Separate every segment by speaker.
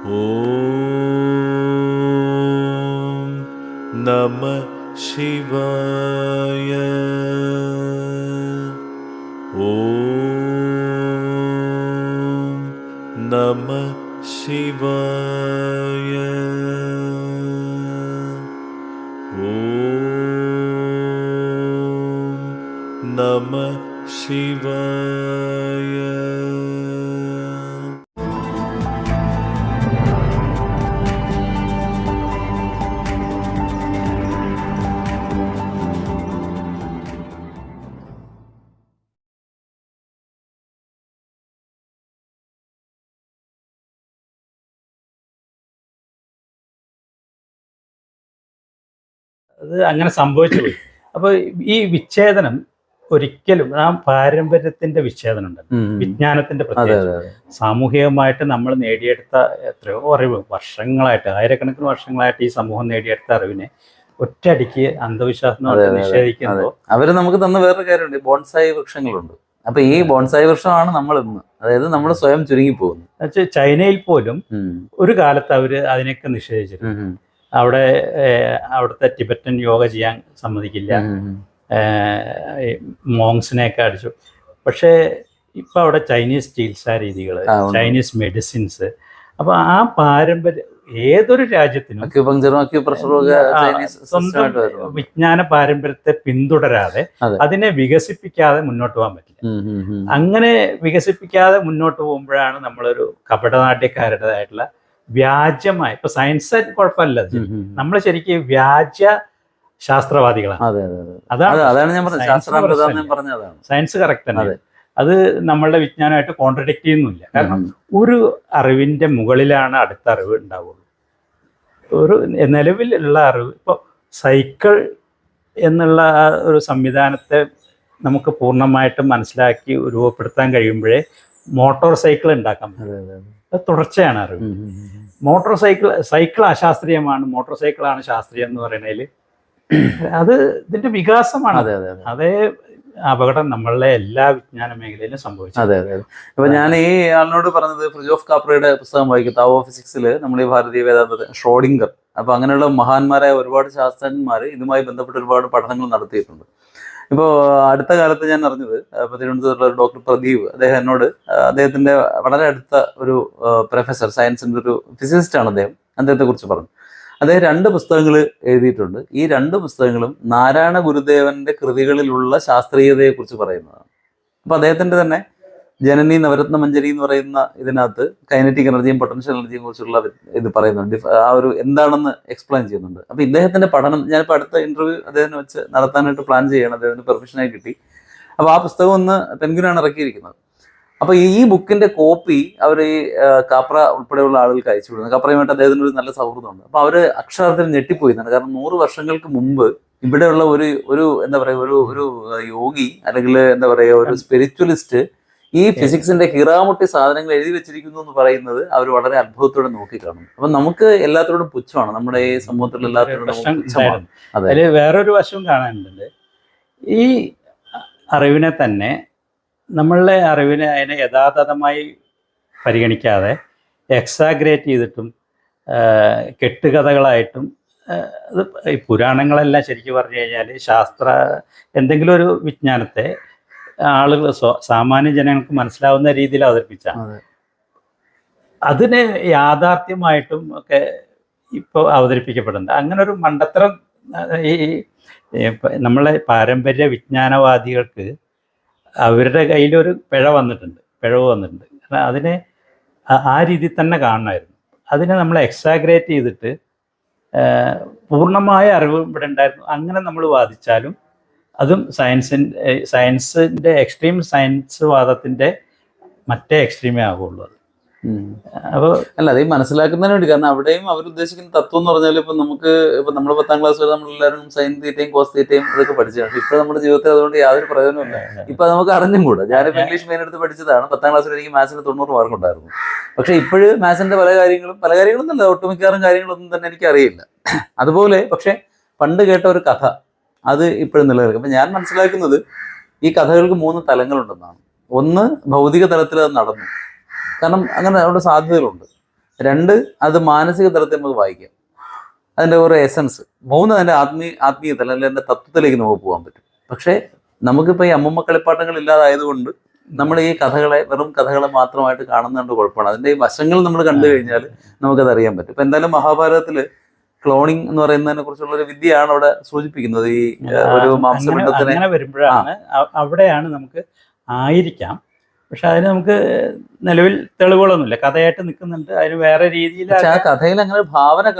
Speaker 1: ॐ नमः शिवाय। ॐ नमः शिवाय। ॐ नमः शिवाय
Speaker 2: അത് അങ്ങനെ സംഭവിച്ചു പോയി. അപ്പോൾ ഈ വിച്ഛേദനം ഒരിക്കലും ആ പാരമ്പര്യത്തിന്റെ വിച്ഛേദനം ഉണ്ടല്ലോ വിജ്ഞാനത്തിന്റെ പ്രത്യേകത സാമൂഹികമായിട്ട് നമ്മൾ നേടിയെടുത്ത എത്രയോ അറിവ് വർഷങ്ങളായിട്ട് ആയിരക്കണക്കിന് വർഷങ്ങളായിട്ട് ഈ സമൂഹം നേടിയെടുത്ത അറിവിനെ ഒറ്റയടിക്ക് അന്ധവിശ്വാസം
Speaker 3: നിഷേധിക്കുന്നത്
Speaker 2: അവർ
Speaker 3: അവർ നമുക്ക് തന്ന വേറൊരു കാര്യമുണ്ട്. ബോൺസായി വൃക്ഷങ്ങളുണ്ട്. അപ്പൊ ഈ ബോൺസായി വൃക്ഷമാണ് നമ്മൾ ഇന്ന് അതായത് നമ്മൾ സ്വയം ചുരുങ്ങി പോകുന്നു
Speaker 2: എന്നുവെച്ചാൽ ചൈനയിൽ പോലും ഒരു കാലത്ത് അവർ അതിനെയൊക്കെ നിഷേധിച്ചിരുന്നു. അവിടെ അവിടുത്തെ ടിബറ്റൻ യോഗ ചെയ്യാൻ സമ്മതിക്കില്ല. മോങ്സിനെയൊക്കെ അടിച്ചു. പക്ഷേ ഇപ്പം അവിടെ ചൈനീസ് ചികിത്സാ രീതികൾ ചൈനീസ് മെഡിസിൻസ്. അപ്പോൾ ആ പാരമ്പര്യം ഏതൊരു രാജ്യത്തിനും വിജ്ഞാന പാരമ്പര്യത്തെ പിന്തുടരാതെ അതിനെ വികസിപ്പിക്കാതെ മുന്നോട്ട് പോകാൻ പറ്റില്ല. അങ്ങനെ വികസിപ്പിക്കാതെ മുന്നോട്ട് പോകുമ്പോഴാണ് നമ്മളൊരു കപടനാട്യക്കാരുടേതായിട്ടുള്ള വ്യാജമായ. ഇപ്പൊ സയൻസ് കുഴപ്പമില്ല. നമ്മൾ ശരിക്കും വ്യാജ ശാസ്ത്രവാദികളാണ്.
Speaker 3: അതെ അതെ അതെ. അതെ,
Speaker 2: അതാണ്
Speaker 3: അതാണ് ഞാൻ പറഞ്ഞത്.
Speaker 2: സയൻസ് കറക്റ്റ് തന്നെ.
Speaker 3: അത്.
Speaker 2: നമ്മളുടെ വിജ്ഞാനമായിട്ട് കോൺട്രഡിക്ട് ചെയ്യുന്നില്ല. കാരണം ഒരു അറിവിന്റെ മുകളിലാണ് അടുത്ത അറിവ് ഉണ്ടാവുള്ളൂ. ഒരു നിലവിലുള്ള അറിവ് ഇപ്പോൾ സൈക്കിൾ എന്നുള്ള ഒരു സംവിധാനത്തെ നമുക്ക് പൂർണമായിട്ടും മനസ്സിലാക്കി രൂപപ്പെടുത്താൻ കഴിയുമ്പോഴേ മോട്ടോർ സൈക്കിൾ ഉണ്ടാക്കാൻ പറ്റും.
Speaker 3: അതെ
Speaker 2: തുടർച്ചയാണ് അറിവ്. മോട്ടോർ സൈക്കിൾ സൈക്കിൾ അശാസ്ത്രീയമാണ്. മോട്ടോർ സൈക്കിളാണ് ശാസ്ത്രീയം എന്ന് പറയുന്നതിൽ അത് ഇതിന്റെ വികാസമാണ്.
Speaker 3: അതെ അതെ അതെ.
Speaker 2: അതേ അപകടം നമ്മളുടെ എല്ലാ വിജ്ഞാന മേഖലയിലും സംഭവിച്ചു.
Speaker 3: അതെ അതെ. അപ്പൊ ഞാൻ ഈ ആളിനോട് പറഞ്ഞത് ഫ്രിജ് ഓഫ് കാപ്രയുടെ പുസ്തകം വായിക്കും. താവ് ഓഫ് ഫിസിക്സിൽ നമ്മൾ ഈ ഭാരതീയ വേദാന്തത്തെ ഷ്രോഡിംഗർ അപ്പൊ അങ്ങനെയുള്ള മഹാന്മാരായ ഒരുപാട് ശാസ്ത്രജ്ഞന്മാർ ഇതുമായി ബന്ധപ്പെട്ട് ഒരുപാട് പഠനങ്ങൾ നടത്തിയിട്ടുണ്ട്. ഇപ്പോൾ അടുത്ത കാലത്ത് ഞാൻ അറിഞ്ഞത് ഇപ്പോൾ തിരുവനന്തപുരത്തുള്ള ഒരു ഡോക്ടർ പ്രദീപ് അദ്ദേഹം എന്നോട് അദ്ദേഹത്തിന്റെ വളരെ അടുത്ത ഒരു പ്രൊഫസർ സയൻസിന്റെ ഒരു ഫിസിസിസ്റ്റ് ആണ് അദ്ദേഹം. അദ്ദേഹത്തെ കുറിച്ച് പറഞ്ഞു. അദ്ദേഹം രണ്ട് പുസ്തകങ്ങൾ എഴുതിയിട്ടുണ്ട്. ഈ രണ്ട് പുസ്തകങ്ങളും നാരായണ ഗുരുദേവന്റെ കൃതികളിലുള്ള ശാസ്ത്രീയതയെക്കുറിച്ച് പറയുന്നതാണ്. അപ്പൊ അദ്ദേഹത്തിന്റെ തന്നെ ജനനി നവരത്ന മഞ്ജരി എന്ന് പറയുന്ന ഇതിനകത്ത് കൈനറ്റിക് എനർജിയും പൊട്ടൻഷ്യൽ എനർജിയും കുറിച്ചുള്ള ഇത് പറയുന്നുണ്ട്. ആ ഒരു എന്താണെന്ന് എക്സ്പ്ലെയിൻ ചെയ്യുന്നുണ്ട്. അപ്പൊ ഇദ്ദേഹത്തിന്റെ പഠനം ഞാനിപ്പോ അടുത്ത ഇന്റർവ്യൂ അദ്ദേഹത്തിന് വെച്ച് നടത്താനായിട്ട് പ്ലാൻ ചെയ്യണം. അദ്ദേഹത്തിന് പെർമിഷനായി കിട്ടി. അപ്പൊ ആ പുസ്തകം ഒന്ന് പെൻഗുനാണ് ഇറക്കിയിരിക്കുന്നത്. അപ്പൊ ഈ ബുക്കിന്റെ കോപ്പി അവർ ഈ കാപ്ര ഉൾപ്പെടെയുള്ള ആളുകൾക്ക് അയച്ചു വിടുന്നത് കാപ്രയുമായിട്ട് അദ്ദേഹത്തിന് ഒരു നല്ല സൗഹൃദമുണ്ട്. അപ്പൊ അവർ അക്ഷരത്തിൽ ഞെട്ടിപ്പോയിരുന്നുണ്ട് കാരണം നൂറ് വർഷങ്ങൾക്ക് മുമ്പ് ഇവിടെയുള്ള ഒരു ഒരു എന്താ പറയുക ഒരു ഒരു യോഗി അല്ലെങ്കിൽ എന്താ പറയുക ഒരു സ്പിരിച്വലിസ്റ്റ് ഈ ഫിസിക്സിന്റെ ഹിറാമുട്ടി സാധനങ്ങൾ എഴുതി വെച്ചിരിക്കുന്നു എന്ന് പറയുന്നത് അവർ വളരെ അത്ഭുതത്തോടെ നോക്കിക്കാണും അപ്പൊ നമുക്ക് എല്ലാത്തിനോടും പുച്ഛമാണ്. നമ്മുടെ ഈ സമൂഹത്തിൽ എല്ലാത്തിനോടും. അതെ.
Speaker 2: അതിൽ വേറൊരു വശവും കാണാനുണ്ട്. ഈ അറിവിനെ തന്നെ നമ്മളുടെ അറിവിനെ അതിനെ യഥാതഥമായി പരിഗണിക്കാതെ എക്സാഗ്രേറ്റ് ചെയ്തിട്ടും കെട്ടുകഥകളായിട്ടും അത് ഈ പുരാണങ്ങളെല്ലാം ശരിക്കും പറഞ്ഞു കഴിഞ്ഞാൽ ശാസ്ത്ര എന്തെങ്കിലും ഒരു വിജ്ഞാനത്തെ ആളുകൾ സാമാന്യ ജനങ്ങൾക്ക് മനസ്സിലാവുന്ന രീതിയിൽ അവതരിപ്പിച്ചാണ് അതിന് യാഥാർത്ഥ്യമായിട്ടും ഒക്കെ ഇപ്പോൾ അവതരിപ്പിക്കപ്പെടുന്നുണ്ട്. അങ്ങനെ ഒരു മണ്ടത്തരം ഈ നമ്മളെ പാരമ്പര്യ വിജ്ഞാനവാദികൾക്ക് അവരുടെ കയ്യിലൊരു പിഴ വന്നിട്ടുണ്ട് പിഴവ് വന്നിട്ടുണ്ട്. കാരണം അതിനെ ആ- രീതി രീതിയിൽ തന്നെ കാണണമായിരുന്നു. അതിനെ നമ്മൾ എക്സാഗ്രേറ്റ് ചെയ്തിട്ട് പൂർണമായ പൂർണമായ അറിവ് ഇവിടെ ഉണ്ടായിരുന്നു. അങ്ങനെ നമ്മൾ വാദിച്ചാലും അതും സയൻസിന്റെ സയൻസിന്റെ എക്സ്ട്രീം സയൻസ് വാദത്തിന്റെ മറ്റേ എക്സ്ട്രീമേ ആകുള്ളൂ അത്. അപ്പോൾ
Speaker 3: അല്ല അത് മനസ്സിലാക്കുന്നതിന് വേണ്ടി. കാരണം അവിടെയും അവർ ഉദ്ദേശിക്കുന്ന തത്വം എന്ന് പറഞ്ഞാൽ ഇപ്പം നമുക്ക് ഇപ്പം നമ്മൾ പത്താം ക്ലാസ് വരെ നമ്മളെല്ലാവരും സൈൻ തീറ്റയും കോസ് തീറ്റയും ഇതൊക്കെ പഠിച്ചതാണ്. ഇപ്പം നമ്മുടെ ജീവിതത്തിൽ അതുകൊണ്ട് യാതൊരു പ്രയോജനമില്ല ഇപ്പം നമുക്ക് അറിഞ്ഞും കൂടാ. ഞാനിപ്പോൾ ഇംഗ്ലീഷ് മെയിൻ എടുത്ത് പഠിച്ചതാണ്. പത്താം വരെ എനിക്ക് മാത്സിന് തൊണ്ണൂറ് മാർക്ക് ഉണ്ടായിരുന്നു. പക്ഷേ ഇപ്പോഴും മാത്സിന്റെ പല കാര്യങ്ങളും പല കാര്യങ്ങളും അല്ല ഒട്ടുമിക്കാറും കാര്യങ്ങളൊന്നും തന്നെ എനിക്ക് അറിയില്ല അതുപോലെ പക്ഷേ പണ്ട് കേട്ട ഒരു കഥ അത് ഇപ്പോഴും നിലനിൽക്കും. അപ്പൊ ഞാൻ മനസ്സിലാക്കുന്നത് ഈ കഥകൾക്ക് മൂന്ന് തലങ്ങളുണ്ടെന്നാണ്. ഒന്ന് ഭൗതിക തലത്തിൽ അത് നടന്നു. കാരണം അങ്ങനെ അവിടെ സാധ്യതകളുണ്ട്. രണ്ട് അത് മാനസിക തലത്തിൽ നമുക്ക് വായിക്കാം. അതിന്റെ ഒരു എസൻസ് മൂന്ന് അതിന്റെ ആത്മീയ ആത്മീയ തലം അല്ലെങ്കിൽ അതിന്റെ തത്വത്തിലേക്ക് നമുക്ക് പോകാൻ പറ്റും. പക്ഷേ നമുക്കിപ്പോൾ ഈ അമ്മമ്മ കളിപ്പാട്ടങ്ങൾ ഇല്ലാതായതുകൊണ്ട് നമ്മൾ ഈ കഥകളെ വെറും കഥകളെ മാത്രമായിട്ട് കാണുന്നതുകൊണ്ട് കുഴപ്പമാണ് അതിന്റെ ഈ വശങ്ങൾ നമ്മൾ കണ്ടു കഴിഞ്ഞാൽ നമുക്കത് അറിയാൻ പറ്റും. ഇപ്പം എന്തായാലും മഹാഭാരതത്തിൽ ക്ലോണിംഗ് എന്ന് പറയുന്നതിനെ കുറിച്ചുള്ള ഒരു വിദ്യയാണ് അവിടെ സൂചിപ്പിക്കുന്നത്. ഈ ഒരു മാംസപിണ്ഡത്തിനെ
Speaker 2: അങ്ങനെ വരുമ്പോഴാണ് അവിടെയാണ് നമുക്ക് ആയിരിക്കാം. പക്ഷെ അതിന് നമുക്ക് നിലവിൽ തെളിവുകളൊന്നുമില്ല. കഥയായിട്ട് നിൽക്കുന്നുണ്ട്. അതിന് വേറെ രീതിയിൽ
Speaker 3: ആ കഥയിൽ അങ്ങനെ ഭാവന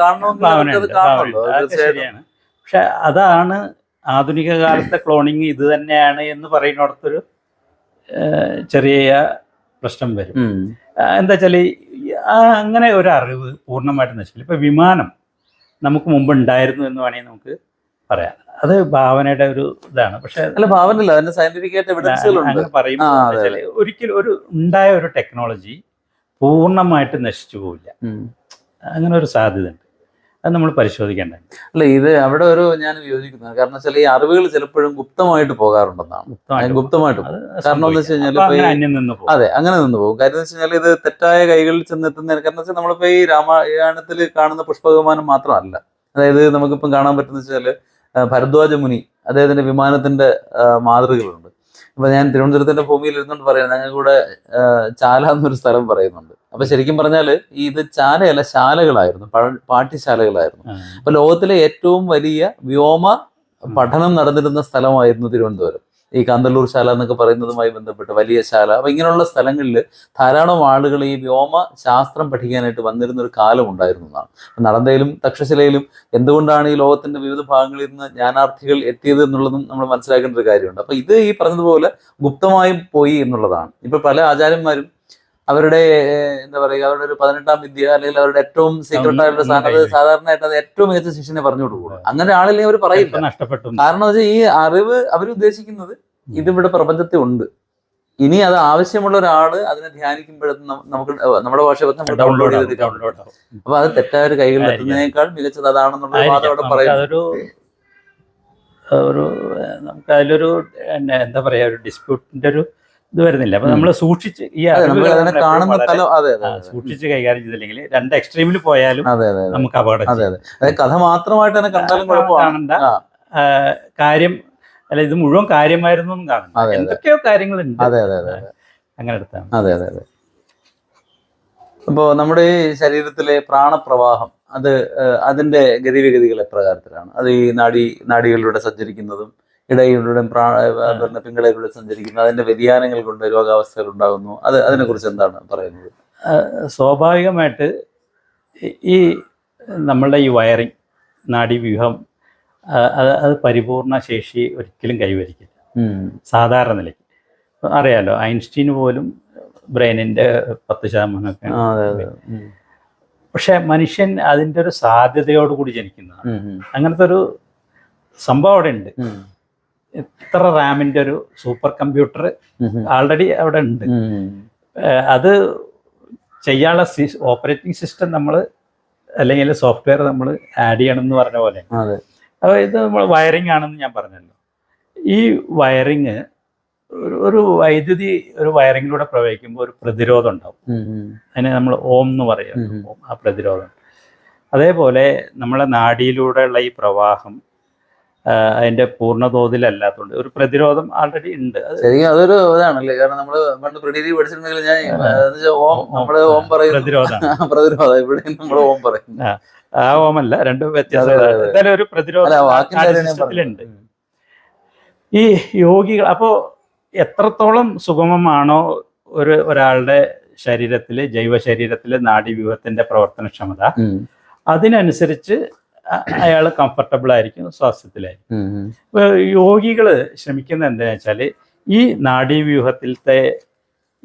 Speaker 2: ശരിയാണ്. പക്ഷെ അതാണ് ആധുനിക കാലത്തെ ക്ലോണിങ് ഇത് തന്നെയാണ് എന്ന് പറയുന്നിടത്തൊരു ചെറിയ പ്രശ്നം വരും. എന്താ വെച്ചാൽ അങ്ങനെ ഒരു അറിവ് പൂർണമായിട്ട് നശിക്കില്ല ഇപ്പൊ വിമാനം നമുക്ക് മുമ്പ് ഉണ്ടായിരുന്നു എന്ന് വേണമെങ്കിൽ നമുക്ക് പറയാം. അത് ഭാവനയുടെ ഒരു ഇതാണ്. പക്ഷെ
Speaker 3: അല്ല ഭാവനല്ല അതിന്റെ സയന്റിഫിക് ആയിട്ട് എവിഡൻസുകളുണ്ട്
Speaker 2: പറയുമ്പോൾ ഒരിക്കലും ഒരു ഉണ്ടായ ഒരു ടെക്നോളജി പൂർണമായിട്ട് നശിച്ചു പോവില്ല. അങ്ങനെ ഒരു സാധ്യത ഉണ്ട് അത് നമ്മൾ പരിശോധിക്കേണ്ടത്
Speaker 3: അല്ല ഇത് അവിടെ ഒരു ഞാൻ വിയോജിക്കുന്നത് കാരണം വെച്ചാൽ ഈ അറിവുകൾ ചിലപ്പോഴും ഗുപ്തമായിട്ട് പോകാറുണ്ടെന്നാണ്.
Speaker 2: ഗുപ്തമായിട്ട്
Speaker 3: കാരണം എന്ന് വെച്ച്
Speaker 2: പോകും.
Speaker 3: അതെ അങ്ങനെ നിന്ന് പോകും. കാര്യം എന്ന് വെച്ച് കഴിഞ്ഞാൽ ഇത് തെറ്റായ കൈകളിൽ ചെന്നെത്തുന്ന കാരണം വെച്ചാൽ നമ്മളിപ്പോ ഈ രാമായണത്തിൽ കാണുന്ന പുഷ്പവിമാനം മാത്രമല്ല. അതായത് നമുക്കിപ്പം കാണാൻ പറ്റുന്ന വെച്ചാൽ ആ, ഭരദ്വാജ മുനി അദ്ദേഹത്തിന്റെ വിമാനത്തിന്റെ മാതൃകകളുണ്ട് അപ്പൊ ഞാൻ തിരുവനന്തപുരത്തിന്റെ ഭൂമിയിൽ ഇരുന്നുകൊണ്ട് പറയാം ഞങ്ങൾ കൂടെ ചാല എന്നൊരു സ്ഥലം പറയുന്നുണ്ട്. അപ്പൊ ശരിക്കും പറഞ്ഞാൽ ഈ ഇത് ചാലയല്ല ശാലകളായിരുന്നു പാഠ്യശാലകളായിരുന്നു. അപ്പൊ ലോകത്തിലെ ഏറ്റവും വലിയ വ്യോമ പഠനം നടന്നിരുന്ന സ്ഥലമായിരുന്നു തിരുവനന്തപുരം. ഈ കാന്തല്ലൂർ ശാല എന്നൊക്കെ പറയുന്നതുമായി ബന്ധപ്പെട്ട് വലിയ ശാല. അപ്പൊ ഇങ്ങനെയുള്ള സ്ഥലങ്ങളിൽ ധാരാളം ആളുകൾ ഈ വ്യോമ ശാസ്ത്രം പഠിക്കാനായിട്ട് വന്നിരുന്ന ഒരു കാലം ഉണ്ടായിരുന്നു എന്നാണ്. അപ്പൊ നടന്തയിലും തക്ഷശിലയിലും എന്തുകൊണ്ടാണ് ഈ ലോകത്തിന്റെ വിവിധ ഭാഗങ്ങളിൽ നിന്ന് ജ്ഞാനാർത്ഥികൾ എത്തിയത് എന്നുള്ളതും നമ്മൾ മനസ്സിലാക്കേണ്ട ഒരു കാര്യമുണ്ട്. അപ്പൊ ഇത് ഈ പറഞ്ഞതുപോലെ ഗുപ്തമായും പോയി എന്നുള്ളതാണ്. ഇപ്പൊ പല ആചാര്യന്മാരും അവരുടെ എന്താ പറയുക അവരുടെ ഒരു പതിനെട്ടാം വിദ്യ അല്ലെങ്കിൽ അവരുടെ ഏറ്റവും സീക്രട്ട് ആയിട്ടുള്ള സാധനം സാധാരണയായിട്ട് അത് ഏറ്റവും മികച്ച ശിഷ്യനെ പറഞ്ഞു കൊടുക്കുക അങ്ങനെ ആളില്ലെങ്കിൽ അവർ പറയില്ല.
Speaker 2: നഷ്ടപ്പെട്ടു.
Speaker 3: കാരണം വെച്ചാൽ ഈ അറിവ് അവർ ഉദ്ദേശിക്കുന്നത് ഇതിവിടെ പ്രപഞ്ചത്തിൽ ഉണ്ട്. ഇനി അത് ആവശ്യമുള്ള ഒരാൾ അതിനെ ധ്യാനിക്കുമ്പോഴത്തും നമുക്ക് നമ്മുടെ ഭാഷ ഡൗൺലോഡ് ചെയ്തെടുക്കാൻ പറ്റും അപ്പൊ അത് തെറ്റായ ഒരു കൈകളിൽ. എത്തുന്നതിനേക്കാൾ മികച്ചത് അതാണെന്നുള്ള വാദം. അവിടെ
Speaker 2: പറയുന്നത്
Speaker 3: പറയും
Speaker 2: ഒരു നമുക്ക് അതിലൊരു എന്താ പറയാ ഒരു ഡിസ്പ്യൂട്ടിന്റെ ഒരു ഇത് വരുന്നില്ല. അപ്പൊ നമ്മൾ സൂക്ഷിച്ച് ഈ
Speaker 3: കാണുന്ന അതെ
Speaker 2: സൂക്ഷിച്ച് കൈകാര്യം ചെയ്തില്ലെങ്കിൽ രണ്ട് എക്സ്ട്രീമിൽ പോയാലും നമുക്ക് അപകടം
Speaker 3: അതെ കഥ മാത്രമായിട്ട് തന്നെ കണ്ടാലും കുഴപ്പമാണ്
Speaker 2: കാണണ്ട. കാര്യം അല്ല ഇത് മുഴുവൻ കാര്യമായിരുന്നു എന്നും
Speaker 3: കാണുന്നു.
Speaker 2: എന്തൊക്കെയോ കാര്യങ്ങളുണ്ട്.
Speaker 3: അതെ അതെ അതെ
Speaker 2: അങ്ങനെ എടുത്താണ്
Speaker 3: അതെ അതെ അതെ. അപ്പോൾ നമ്മുടെ ഈ ശരീരത്തിലെ പ്രാണപ്രവാഹം അത് അതിന്റെ ഗതിവിഗതികൾ എപ്രകാരത്തിലാണ്? അത് ഈ നാഡി നാടികളിലൂടെ സഞ്ചരിക്കുന്നതും ഇടയിലൂടെ പിന്നെ പിങ്കളയിലൂടെ സഞ്ചരിക്കുന്നു. അതിന്റെ വ്യതിയാനങ്ങൾ കൊണ്ട് രോഗാവസ്ഥകൾ ഉണ്ടാകുന്നു അത് അതിനെ കുറിച്ച് എന്താണ് പറയുന്നത്?
Speaker 2: സ്വാഭാവികമായിട്ട് ഈ- നമ്മളുടെ ഈ വയറിങ് നാഡീവ്യൂഹം അത് അത് പരിപൂർണ ശേഷി ഒരിക്കലും കൈവരിക്കില്ല. സാധാരണ നിലയ്ക്ക്. അറിയാലോ ഐൻസ്റ്റീന് പോലും ബ്രെയിനിന്റെ പത്ത് ശതമാനമൊക്കെ പക്ഷെ മനുഷ്യൻ അതിന്റെ ഒരു സാധ്യതയോടുകൂടി ജനിക്കുന്നതാണ്. അങ്ങനത്തെ ഒരു സംഭവം അവിടെ ഉണ്ട്
Speaker 3: ഉം.
Speaker 2: എത്ര റാമിന്റെ ഒരു സൂപ്പർ കമ്പ്യൂട്ടർ. ആൾറെഡി അവിടെ ഉണ്ട്. അത് ചെയ്യാനുള്ള ഓപ്പറേറ്റിംഗ് സിസ്റ്റം നമ്മൾ അല്ലെങ്കിൽ സോഫ്റ്റ്വെയർ നമ്മൾ ആഡ് ചെയ്യണം എന്ന് പറഞ്ഞ പോലെ. അപ്പോൾ ഇത് നമ്മൾ വയറിംഗ് ആണെന്ന് ഞാൻ പറഞ്ഞല്ലോ. ഈ വയറിങ് ഒരു വൈദ്യുതി ഒരു വയറിങ്ങിലൂടെ പ്രവഹിക്കുമ്പോൾ ഒരു പ്രതിരോധം ഉണ്ടാവും. അതിനെ നമ്മൾ ഓം എന്ന് പറയും ആ പ്രതിരോധം. അതേപോലെ നമ്മളെ നാടിയിലൂടെയുള്ള ഈ പ്രവാഹം ആ, പൂർണ തോതിലല്ലാത്തതുകൊണ്ട് ഒരു പ്രതിരോധം ആൾറെഡി ഉണ്ട്
Speaker 3: ശരിക്കും അതൊരു ഇതാണല്ലേ കാരണം നമ്മൾ പണ്ട് പ്രിഡിഗ്രി പഠിച്ചിട്ടുണ്ടെങ്കിൽ ഞാൻ. ഓം നമ്മൾ ഓം പറയും
Speaker 2: പ്രതിരോധം
Speaker 3: പ്രതിരോധം ഇവിടെ നമ്മൾ ഓം പറയും
Speaker 2: ആ ഓമല്ല രണ്ടും വ്യത്യാസം. ഒരു പ്രതിരോധം
Speaker 3: അല്ല വാക്കിന്റെ കാര്യം ഞാൻ
Speaker 2: സിസ്റ്റത്തിലുണ്ട്
Speaker 3: പറഞ്ഞത്.
Speaker 2: ഈ യോഗികൾ അപ്പോ എത്രത്തോളം സുഗമമാണോ ഒരു ഒരാളുടെ ശരീരത്തിലെ ജൈവ ശരീരത്തിലെ നാഡീവ്യൂഹത്തിന്റെ പ്രവർത്തനക്ഷമത. അതിനനുസരിച്ച് അയാൾ കംഫർട്ടബിൾ ആയിരിക്കും സ്വാസ്ഥ്യത്തിലായിരിക്കും ഇപ്പൊ യോഗികൾ ശ്രമിക്കുന്നത് എന്താണെന്ന് വെച്ചാൽ ഈ നാഡീവ്യൂഹത്തിലത്തെ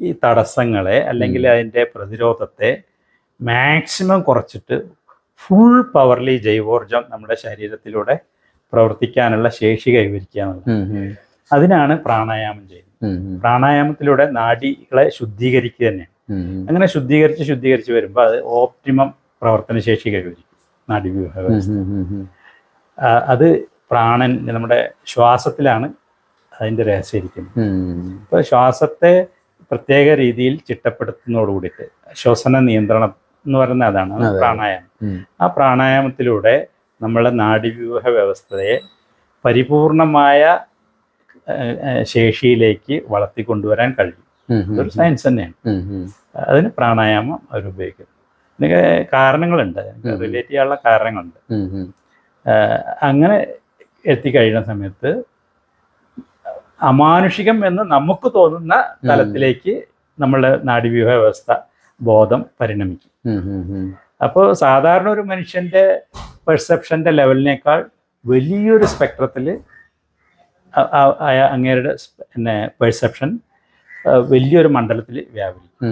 Speaker 2: ഈ തടസ്സങ്ങളെ അല്ലെങ്കിൽ അതിന്റെ പ്രതിരോധത്തെ മാക്സിമം കുറച്ചിട്ട് ഫുൾ പവർലി ജൈവോർജം നമ്മുടെ ശരീരത്തിലൂടെ പ്രവർത്തിക്കാനുള്ള ശേഷി കൈവരിക്കുക എന്നുള്ളത്. അതിനാണ് പ്രാണായാമം ചെയ്യുന്നത്. പ്രാണായാമത്തിലൂടെ നാഡികളെ ശുദ്ധീകരിക്കുക തന്നെയാണ്. അങ്ങനെ ശുദ്ധീകരിച്ച് ശുദ്ധീകരിച്ച് വരുമ്പോൾ അത് ഓപ്റ്റിമം പ്രവർത്തനശേഷി കൈവരിക്കും. നാഡീവ്യൂഹ
Speaker 3: ഉം,
Speaker 2: വ്യവസ്ഥ
Speaker 3: ഉം, ഉം, ഉം.
Speaker 2: ആ, അത് പ്രാണൻ നമ്മുടെ ശ്വാസത്തിലാണ് അതിന്റെ രഹസ്യം ഇരിക്കുന്നത് അപ്പോൾ ശ്വാസത്തെ പ്രത്യേക രീതിയിൽ ചിട്ടപ്പെടുത്തുന്നതോട് കൂടിയിട്ട് ശ്വസന നിയന്ത്രണം എന്ന് പറയുന്ന അതാണ് അത്
Speaker 3: അതെ.
Speaker 2: പ്രാണായാമം. ആ പ്രാണായാമത്തിലൂടെ നമ്മളെ നാഡീവ്യൂഹ വ്യവസ്ഥയെ പരിപൂർണമായ ശേഷിയിലേക്ക് വളർത്തിക്കൊണ്ടുവരാൻ കഴിയും
Speaker 3: ഉം,
Speaker 2: സയൻസ് തന്നെയാണ്. അതിന് പ്രാണായാമം അവർ ഇതിന് കാരണങ്ങളുണ്ട്. റിലേറ്റ് ചെയ്യാനുള്ള കാരണങ്ങളുണ്ട്. അങ്ങനെ എത്തിക്കഴിയുന്ന സമയത്ത് അമാനുഷികം എന്ന് നമുക്ക് തോന്നുന്ന തലത്തിലേക്ക് നമ്മളുടെ നാഡീവ്യൂഹ വ്യവസ്ഥ ബോധം പരിണമിക്കും. അപ്പോൾ സാധാരണ ഒരു മനുഷ്യന്റെ പെർസെപ്ഷന്റെ ലെവലിനേക്കാൾ വലിയൊരു സ്പെക്ട്രത്തിൽ അങ്ങേരുടെ പിന്നെ പെർസെപ്ഷൻ വലിയൊരു മണ്ഡലത്തിൽ വ്യാപരിക്കും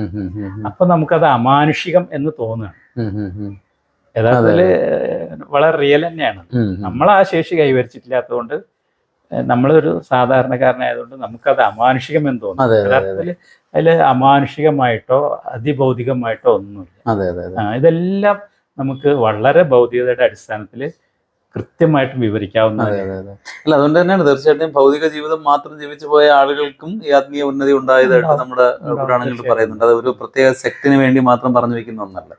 Speaker 2: അപ്പൊ. നമുക്കത് അമാനുഷികം എന്ന് തോന്നുകയാണ്. യഥാർത്ഥത്തിൽ വളരെ റിയൽ തന്നെയാണ്. നമ്മൾ ആ ശേഷി കൈവരിച്ചിട്ടില്ലാത്തതുകൊണ്ട് നമ്മളൊരു സാധാരണക്കാരനായതുകൊണ്ട് നമുക്കത് അമാനുഷികം എന്ന്
Speaker 3: തോന്നുന്നു.
Speaker 2: യഥാർത്ഥത്തിൽ അതിൽ അമാനുഷികമായിട്ടോ അതിഭൗതികമായിട്ടോ ഒന്നുമില്ല. ഇതെല്ലാം നമുക്ക് വളരെ ഭൗതികതയുടെ അടിസ്ഥാനത്തിൽ കൃത്യമായിട്ട് വിവരിക്കാവുന്ന
Speaker 3: അല്ല അതുകൊണ്ട് തന്നെയാണ് തീർച്ചയായിട്ടും ഭൗതിക ജീവിതം മാത്രം ജീവിച്ചു പോയ ആളുകൾക്കും ഈ ആത്മീയ ഉന്നതി ഉണ്ടായതായിട്ട്. നമ്മുടെ
Speaker 2: പുരാണങ്ങൾ
Speaker 3: പുരാണങ്ങളിൽ. പറയുന്നുണ്ട്. അത് ഒരു പ്രത്യേക സെക്ടിന് വേണ്ടി മാത്രം പറഞ്ഞു വെക്കുന്ന ഒന്നല്ല.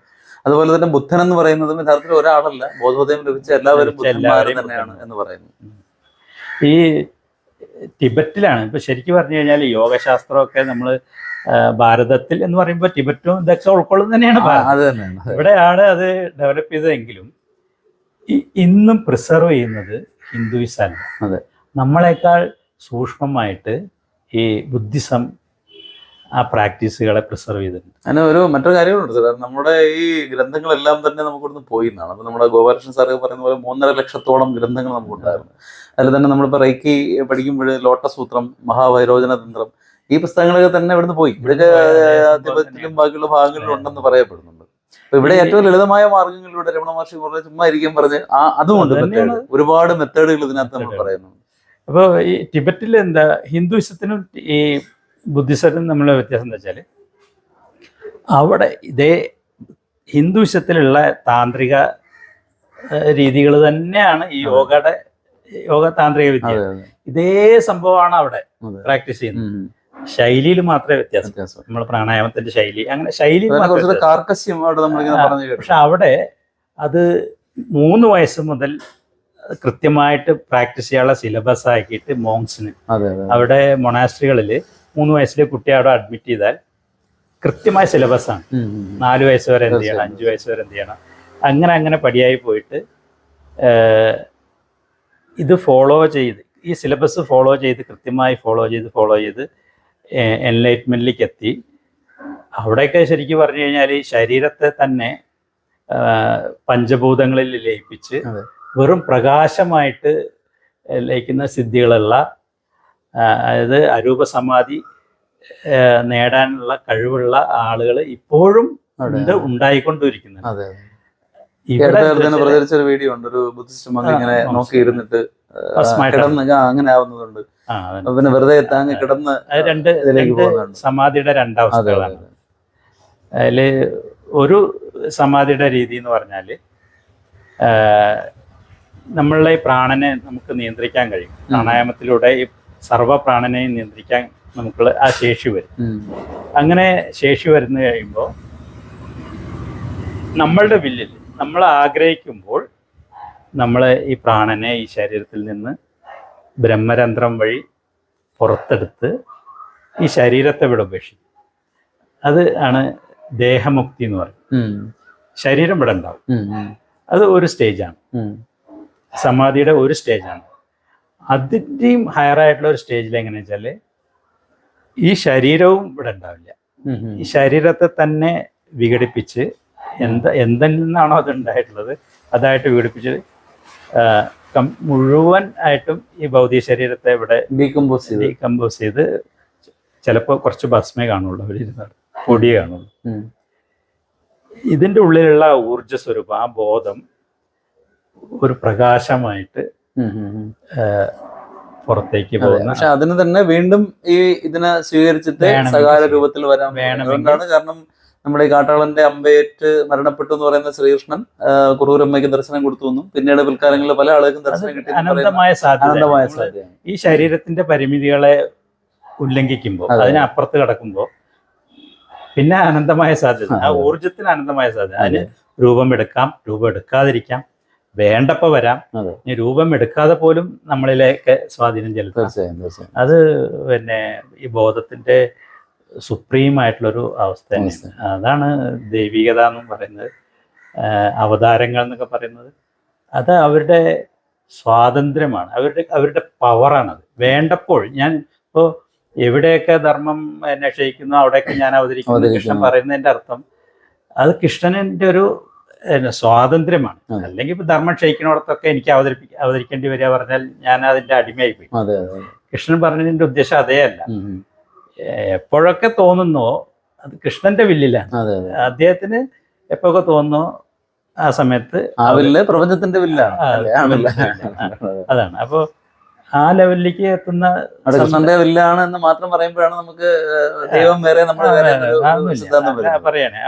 Speaker 3: അതുപോലെ തന്നെ ബുദ്ധൻ എന്ന് പറയുന്നതും യഥാർത്ഥത്തിൽ ഒരാളല്ല. ബോധോദയം ലഭിച്ച എല്ലാവരും തന്നെയാണ് എന്ന് പറയുന്നു.
Speaker 2: ഈ ടിബറ്റിലാണ് ഇപ്പൊ ശരിക്കും പറഞ്ഞു കഴിഞ്ഞാൽ യോഗശാസ്ത്രമൊക്കെ നമ്മൾ ഭാരതത്തിൽ എന്ന് പറയുമ്പോൾ ടിബറ്റും ഇതൊക്കെ ഉൾക്കൊള്ളുന്നത് തന്നെയാണ്
Speaker 3: അത്
Speaker 2: ഇവിടെയാണ് അത് ഡെവലപ്പ് ചെയ്തതെങ്കിലും ഇന്നും പ്രിസർവ് ചെയ്യുന്നത് ഹിന്ദുയിസം അല്ല
Speaker 3: അതെ.
Speaker 2: നമ്മളെക്കാൾ സൂക്ഷ്മമായിട്ട് ഈ ബുദ്ധിസം ആ പ്രാക്ടീസുകളെ പ്രിസർവ് ചെയ്തിട്ടുണ്ട്.
Speaker 3: അങ്ങനെ ഒരു മറ്റൊരു കാര്യമുണ്ട് സാർ. നമ്മുടെ ഈ ഗ്രന്ഥങ്ങളെല്ലാം തന്നെ നമുക്കിവിടുന്ന് പോയി എന്നാണ്. അപ്പം നമ്മുടെ ഗോപാലകൃഷ്ണൻ സാറ് പറയുന്ന പോലെ മൂന്നര ലക്ഷത്തോളം ഗ്രന്ഥങ്ങൾ നമുക്കുണ്ടായിരുന്നു. അതിൽ തന്നെ നമ്മളിപ്പോൾ റൈക്കി പഠിക്കുമ്പോൾ ലോട്ടസൂത്രം മഹാവൈരോചന തന്ത്രം ഈ പുസ്തകങ്ങളൊക്കെ തന്നെ ഇവിടുന്ന് പോയി. ഇവിടെ തിബത്തിലും ബാക്കിയുള്ള ഭാഗങ്ങളിലും ഉണ്ടെന്ന് പറയപ്പെടുന്നുണ്ട്. അപ്പൊ ഇവിടെ ഏറ്റവും ലളിതമായ മാർഗങ്ങളിലൂടെ രമണ മഹർഷി കുറേ ചുമ്മാ ഇരിക്കും പറഞ്ഞ് ആ അതുമുണ്ട്
Speaker 2: അത്
Speaker 3: ഒരുപാട് മെത്തേഡുകൾ ഇതിനകത്ത് നമ്മൾ
Speaker 2: പറയുന്നു.
Speaker 3: പറയുന്നുണ്ട്
Speaker 2: അപ്പോൾ ഈ ടിബറ്റിൽ എന്താ ഹിന്ദുയിസത്തിനും ഈ ബുദ്ധിസത്തിനും തമ്മിലുള്ള വ്യത്യാസം എന്താ വെച്ചാൽ അവിടെ ഇതേ ഹിന്ദുയിസത്തിലുള്ള താന്ത്രിക രീതികൾ തന്നെയാണ് ഈ യോഗയുടെ യോഗ താന്ത്രിക വിദ്യ. ഇതേ സംഭവമാണ് അവിടെ പ്രാക്ടീസ് ചെയ്യുന്നത്. ശൈലിയിൽ മാത്രമേ വ്യത്യാസം നമ്മുടെ പ്രാണായാമത്തിന്റെ ശൈലി അങ്ങനെ ശൈലി.
Speaker 3: കാർക്കശ്യം അവിടെ നമ്മളിങ്ങനെ പറഞ്ഞു
Speaker 2: പക്ഷെ അവിടെ അത് മൂന്ന് വയസ്സ് മുതൽ കൃത്യമായിട്ട് പ്രാക്ടീസ് ചെയ്യാനുള്ള സിലബസ് ആക്കിയിട്ട് മോങ്സിന്. അവിടെ മൊണാസ്ട്രികളിൽ മൂന്ന് വയസ്സിലെ കുട്ടിയെ അവിടെ അഡ്മിറ്റ് ചെയ്താൽ കൃത്യമായ സിലബസ് ആണ്. നാല് വയസ്സ് വരെ എന്ത് ചെയ്യണം
Speaker 3: അഞ്ചു
Speaker 2: അഞ്ച് വയസ്സ് വരെ എന്ത് ചെയ്യണം. അങ്ങനെ അങ്ങനെ പടിയായി പോയിട്ട് ഇത് ഫോളോ ചെയ്ത് ഈ സിലബസ് ഫോളോ ചെയ്ത് കൃത്യമായി ഫോളോ ചെയ്ത് ഫോളോ ചെയ്ത് എൻലൈറ്റ്മെന്റിലേക്ക് എത്തി അവിടെയൊക്കെ ശരിക്കും പറഞ്ഞു കഴിഞ്ഞാൽ ഈ ശരീരത്തെ തന്നെ പഞ്ചഭൂതങ്ങളിൽ ലയിപ്പിച്ച് വെറും പ്രകാശമായിട്ട് ലയിക്കുന്ന സിദ്ധികളുള്ള അതായത് അരൂപ സമാധി നേടാനുള്ള കഴിവുള്ള ആളുകൾ ഇപ്പോഴും
Speaker 3: ഉണ്ടായിക്കൊണ്ടിരിക്കുന്നത് ഒരു വീഡിയോ ഉണ്ട്. ഒരു ബുദ്ധിസ്റ്റ് മങ്ക് ഇങ്ങനെ
Speaker 2: ആ,
Speaker 3: നോക്കി ഇരുന്നിട്ട് കിടന്ന് അങ്ങനെ ആവുന്നതുണ്ട്. പിന്നെ വെറുതെ താങ്ങി കിടന്ന്
Speaker 2: രണ്ട്. സമാധിയുടെ രണ്ടവസ്ഥകളാണ്
Speaker 3: അതെ.
Speaker 2: ഒരു സമാധിയുടെ രീതി എന്ന് പറഞ്ഞാൽ നമ്മളുടെ ഈ പ്രാണനെ നമുക്ക് നിയന്ത്രിക്കാൻ കഴിയും. പ്രാണായാമത്തിലൂടെ ഈ സർവ പ്രാണനെയും നിയന്ത്രിക്കാൻ നമുക്ക് ആ ശേഷി വരും. അങ്ങനെ ശേഷി വരുന്നു കഴിയുമ്പോൾ നമ്മളുടെ വില്ലിൽ നമ്മൾ ആഗ്രഹിക്കുമ്പോൾ നമ്മൾ ഈ പ്രാണനെ ഈ ശരീരത്തിൽ നിന്ന് ബ്രഹ്മരന്ധ്രം വഴി പുറത്തെടുത്ത് ഈ ശരീരത്തെ ഇവിടെ ഉപേക്ഷിക്കും. അത് ആണ് ദേഹമുക്തി എന്ന് പറയും ശരീരം ഇവിടെ ഉണ്ടാവും. അത് ഒരു സ്റ്റേജാണ്. സമാധിയുടെ ഒരു സ്റ്റേജാണ് അതിന്റെയും ഹയർ ആയിട്ടുള്ള ഒരു സ്റ്റേജിൽ എങ്ങനെയാ വെച്ചാൽ ഈ ശരീരവും ഇവിടെ ഉണ്ടാവില്ല. ഈ ശരീരത്തെ തന്നെ വിഘടിപ്പിച്ച് എന്ത എന്തെന്നാണോ നിന്നാണോ അത് ഉണ്ടായിട്ടുള്ളത് അതായിട്ട് വിഘടിപ്പിച്ച് കം- മുഴുവൻ ആയിട്ടും ഈ ഭൗതിക ശരീരത്തെ ഇവിടെ
Speaker 3: ഡീകമ്പോസ് ചെയ്ത്
Speaker 2: ഡീകമ്പോസ് ചെയ്ത് ചിലപ്പോൾ കുറച്ച് ഭസ്മേ കാണുള്ളൂ അവരിരുന്നാണ് പൊടിയേ കാണുള്ളൂ. ഇതിന്റെ ഉള്ളിലുള്ള ഊർജ സ്വരൂപം ആ ബോധം ഒരു പ്രകാശമായിട്ട്. പുറത്തേക്ക് പോകുന്നു
Speaker 3: പക്ഷെ അതിന് തന്നെ വീണ്ടും ഈ ഇതിനെ സ്വീകരിച്ചിട്ട് സകാല രൂപത്തിൽ വരാൻ വേണം കാരണം നമ്മുടെ ഈ കാട്ടാളന്റെ അമ്പയേറ്റ് മരണപ്പെട്ടു എന്ന് പറയുന്ന ശ്രീകൃഷ്ണൻ കുറൂരമ്മയ്ക്ക് ദർശനം കൊടുത്തു എന്നും പിന്നീട് പിൽക്കാലങ്ങളിൽ പല ആളുകൾക്കും ദർശനം കിട്ടി
Speaker 2: അനന്തമായ സാധ്യത. ഈ ശരീരത്തിന്റെ പരിമിതികളെ ഉല്ലംഘിക്കുമ്പോൾ അതിനപ്പുറത്ത് കിടക്കുമ്പോൾ പിന്നെ അനന്തമായ സാധ്യത. ആ. ഊർജത്തിന് അനന്തമായ സാധ്യത. അതിന് രൂപം എടുക്കാം രൂപം എടുക്കാതിരിക്കാം. വേണ്ടപ്പോ വരാം. ഇനി രൂപം എടുക്കാതെ പോലും നമ്മളിലേക്ക് സ്വാധീനം ചെലുത്താം. അത് പിന്നെ ഈ ബോധത്തിന്റെ സുപ്രീം ആയിട്ടുള്ളൊരു അവസ്ഥ തന്നെയാണ്. അതാണ് ദൈവികത എന്നും പറയുന്നത്. അവതാരങ്ങൾ എന്നൊക്കെ പറയുന്നത്. അത് അവരുടെ സ്വാതന്ത്ര്യമാണ്. അവരുടെ അവരുടെ പവറാണത്. വേണ്ടപ്പോൾ ഞാൻ ഇപ്പോൾ എവിടെയൊക്കെ ധർമ്മം എന്നെ ക്ഷയിക്കുന്നു അവിടെയൊക്കെ ഞാൻ അവതരിക്കുന്നു കൃഷ്ണൻ പറയുന്നതിന്റെ അർത്ഥം അത് കൃഷ്ണന്റെ ഒരു സ്വാതന്ത്ര്യമാണ്. അല്ലെങ്കിൽ ഇപ്പൊ ധർമ്മം ക്ഷയിക്കുന്നിടത്തൊക്കെ എനിക്ക് അവതരിപ്പി അവതരിക്കേണ്ടി വരിക പറഞ്ഞാൽ ഞാൻ അതിന്റെ അടിമയായി പോയി കൃഷ്ണൻ പറഞ്ഞതിന്റെ ഉദ്ദേശം അതേ അല്ല. എപ്പോഴൊക്കെ തോന്നുന്നോ അത് കൃഷ്ണന്റെ വില്ലിലാണ് അദ്ദേഹത്തിന് എപ്പോഴൊക്കെ തോന്നുന്നോ ആ സമയത്ത്
Speaker 3: ആ വില്ല് പ്രപഞ്ചത്തിന്റെ വില്ലാണ്
Speaker 2: അതാണ്. അപ്പോൾ ആ ലെവലിലേക്ക് എത്തുന്ന
Speaker 3: കൃഷ്ണന്റെ വില്ലാണ് എന്ന് മാത്രം പറയുമ്പോഴാണ് നമുക്ക് ദൈവം വേറെ നമ്മൾ വേറെ
Speaker 2: പറയണേ.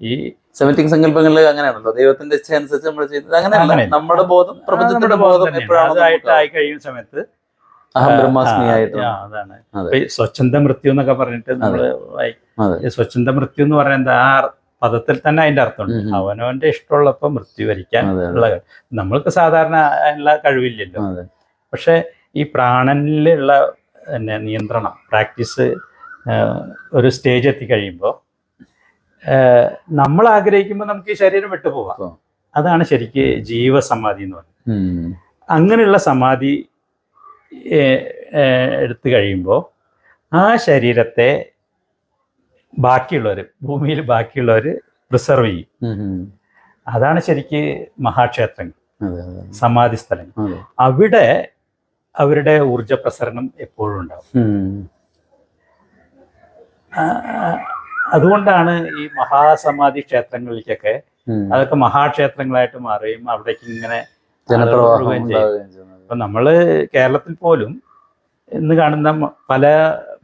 Speaker 2: ഈ
Speaker 3: സെമിറ്റിക് സങ്കല്പങ്ങളിൽ അങ്ങനെയാണല്ലോ. ദൈവത്തിന്റെ ഇച്ഛ അനുസരിച്ച് നമ്മൾ ചെയ്യുന്നത്. അങ്ങനെയല്ല. നമ്മുടെ ബോധം പ്രപഞ്ചത്തിന്റെ ബോധം. എപ്പോഴാണ്
Speaker 2: ആയി കഴിയുന്ന സമയത്ത്
Speaker 3: അഹം ബ്രഹ്മാസ്മി ആയിട്ട്
Speaker 2: അതാണ്. സ്വച്ഛന്ത മൃത്യു എന്നൊക്കെ പറഞ്ഞിട്ട് നമ്മൾ സ്വച്ഛന്ത മൃത്യു എന്ന് പറയുന്നത് ആ പദത്തിൽ തന്നെ അതിന്റെ അർത്ഥമുണ്ട്. അവനവന്റെ ഇഷ്ടമുള്ളപ്പോ മൃത്യു വരിക്കാൻ. ഉള്ള നമ്മൾക്ക് സാധാരണ അതിനുള്ള കഴിവില്ലല്ലോ. പക്ഷെ ഈ പ്രാണനിലുള്ള പിന്നെ നിയന്ത്രണം പ്രാക്ടീസ് ഒരു സ്റ്റേജ് എത്തി എത്തിക്കഴിയുമ്പോൾ നമ്മൾ ആഗ്രഹിക്കുമ്പോൾ നമുക്ക് ഈ ശരീരം വിട്ടുപോകാം അതാണ് ശരിക്ക് ജീവസമാധി എന്ന് പറയുന്നത്. അങ്ങനെയുള്ള സമാധി എടുത്തു കഴിയുമ്പോൾ ആ ശരീരത്തെ ബാക്കിയുള്ളവർ ഭൂമിയിൽ ബാക്കിയുള്ളവർ പ്രിസർവ് ചെയ്യും. അതാണ് ശരിക്ക് മഹാക്ഷേത്രങ്ങൾ സമാധി സ്ഥലങ്ങൾ. അവിടെ അവരുടെ ഊർജ പ്രസരണം എപ്പോഴും ഉണ്ടാവും. അതുകൊണ്ടാണ് ഈ മഹാസമാധി ക്ഷേത്രങ്ങളിലേക്കൊക്കെ അതൊക്കെ മഹാക്ഷേത്രങ്ങളായിട്ട് മാറുകയും അവിടേക്ക് ഇങ്ങനെ
Speaker 3: ജനപ്രവാഹം
Speaker 2: അപ്പൊ നമ്മൾ കേരളത്തിൽ പോലും ഇന്ന് കാണുന്ന പല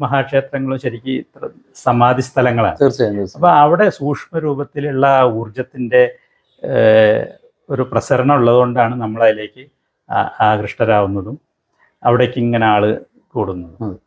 Speaker 2: മഹാക്ഷേത്രങ്ങളും ശരിക്കും ഇത്ര സമാധി സ്ഥലങ്ങളാണ്.
Speaker 3: തീർച്ചയായും തീർച്ചയായും.
Speaker 2: അപ്പൊ അവിടെ സൂക്ഷ്മ രൂപത്തിലുള്ള ആ ഊർജത്തിന്റെ ഒരു പ്രസരണം ഉള്ളതുകൊണ്ടാണ് നമ്മൾ അതിലേക്ക് ആ- ആകൃഷ്ടരാവുന്നതും അവിടേക്ക് ഇങ്ങനെ ആൾ കൂടുന്നതും.